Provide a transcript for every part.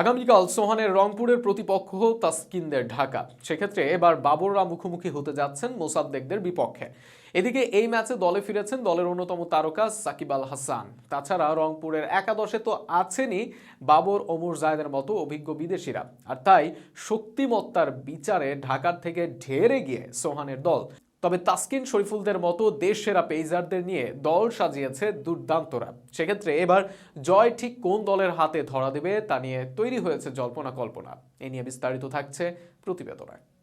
আগামীকাল সোহানের রংপুরের প্রতিপক্ষ তাসকিনদের ঢাকা। সেক্ষেত্রে এবার বাবররা মুখোমুখি হতে যাচ্ছেন মোসাদ্দেকদের বিপক্ষে। এদিকে এই ম্যাচে দলে ফিরেছেন দলের অন্যতম তারকা সাকিব আল হাসান। তাছাড়া রংপুরের একাদশে তো আছেনই বাবর ওমর জায়দের মতো অভিজ্ঞ বিদেশিরা। আর তাই শক্তিমত্তার বিচারে ঢাকার থেকে ঢেরে গিয়ে সোহানের দল তবে তাসকিন শরীফুলদের মতো দেশ সেরা পেইজারদের নিয়ে দল সাজিয়েছে দুর্দান্তরা সেক্ষেত্রে এবার জয় ঠিক কোন দলের হাতে ধরা দেবে তা নিয়ে তৈরি হয়েছে জল্পনা কল্পনা। এ নিয়ে বিস্তারিত থাকছে প্রতিবেদনায়।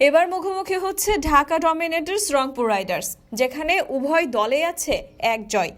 এবার মুখোমুখি হচ্ছে ঢাকা ডমিনেটার্স রংপুর রাইডার্স, যেখানে উভয় দলে আছে এক জয়।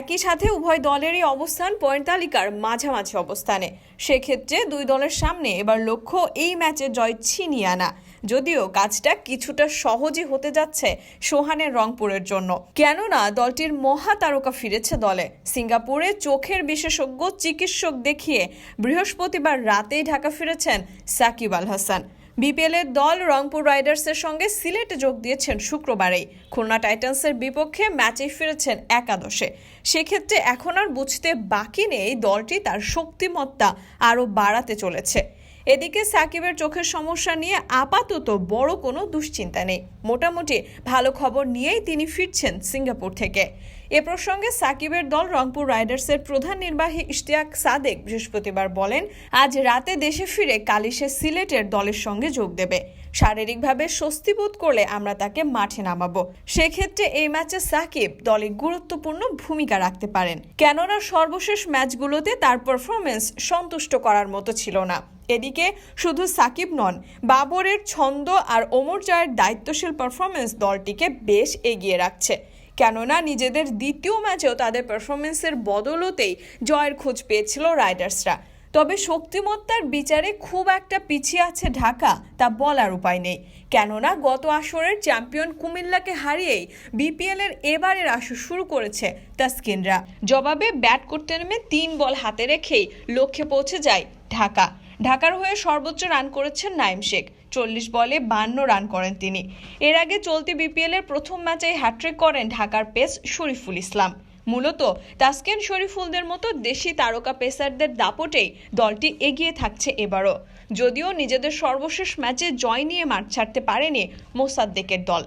একই সাথে উভয় দলেরই অবস্থান পয়েন্ট তালিকার মাঝামাঝি অবস্থানে। সেক্ষেত্রে দুই দলের সামনে এবার লক্ষ্য এই ম্যাচে জয় ছিনিয়ে আনা। যদিও কাজটা কিছুটা সহজই হতে যাচ্ছে সোহানের রংপুরের জন্য। কেননা দলটির মহা তারকা ফিরেছে দলে। সিঙ্গাপুরে চোখের বিশেষজ্ঞ চিকিৎসক দেখিয়ে বৃহস্পতিবার রাতেই ঢাকা ফিরেছেন সাকিব আল হাসান। বিপিএলের দল রংপুর রাইডার্সের সঙ্গে সিলেটে যোগ দিয়েছেন শুক্রবারেই। খুলনা টাইটান্সের বিপক্ষে ম্যাচে ফিরেছেন একাদশে। সেক্ষেত্রে এখন আর বুঝতে বাকি নেই দলটি তার শক্তিমত্তা আরও বাড়াতে চলেছে। এদিকে সাকিবের চোখের সমস্যা নিয়ে আপাতত বড় কোনো দুশ্চিন্তা নেই। মোটামুটি ভালো খবর নিয়েই তিনি ফিরছেন সিঙ্গাপুর থেকে। এ প্রসঙ্গে সাকিবের দল রংপুর রাইডার্সের প্রধান নির্বাহী ইশতিয়াক সাদেক বৃহস্পতিবার বলেন, আজ রাতে দেশে ফিরে কালিশে সিলেটের দলের সঙ্গে যোগ দেবে। শারীরিকভাবে স্বস্তি বোধ করলে আমরা তাকে মাঠে নামাবো। সেক্ষেত্রে এই ম্যাচে সাকিব দলে গুরুত্বপূর্ণ ভূমিকা রাখতে পারেন। কেননা সর্বশেষ ম্যাচগুলোতে তার পারফরমেন্স সন্তুষ্ট করার মতো ছিল না। এদিকে শুধু সাকিব নন, বাবরের ছন্দ আর ওমর জয়ের দায়িত্বশীল পারফরমেন্স দলটিকে বেশ এগিয়ে রাখছে। কেননা নিজেদের দ্বিতীয় ম্যাচেও তাদের পারফরমেন্সের বদলতেই জয়ের খোঁজ পেয়েছিল রাইডার্সরা। তবে শক্তিমত্তার বিচারে খুব একটা পিছিয়ে আছে ঢাকা, তা বলার উপায় নেই। কেননা গত আসরের চ্যাম্পিয়ন কুমিল্লাকে হারিয়েই বিপিএল এর এবারের আসর শুরু করেছে তাস্কিনরা। জবাবে ব্যাট করতে নেমে তিন বল হাতে রেখেই লক্ষ্যে পৌঁছে যায় ঢাকা। ঢাকার হয়ে সর্বোচ্চ রান করেছেন নাইম শেখ। চল্লিশ বলে বান্ন রান করেন তিনি। এর আগে চলতি বিপিএল এর প্রথম ম্যাচে হ্যাট্রিক করেন ঢাকার পেস শরীফুল ইসলাম। মূলত তাসকিন শরীফুলদের মতো দেশি তারকা পেসারদের দাপটেই দলটি এগিয়ে থাকছে এবারও। যদিও নিজেদের সর্বশেষ ম্যাচে জয় নিয়ে মাঠ ছাড়তে পারেনি মোসাদ্দেকের দল।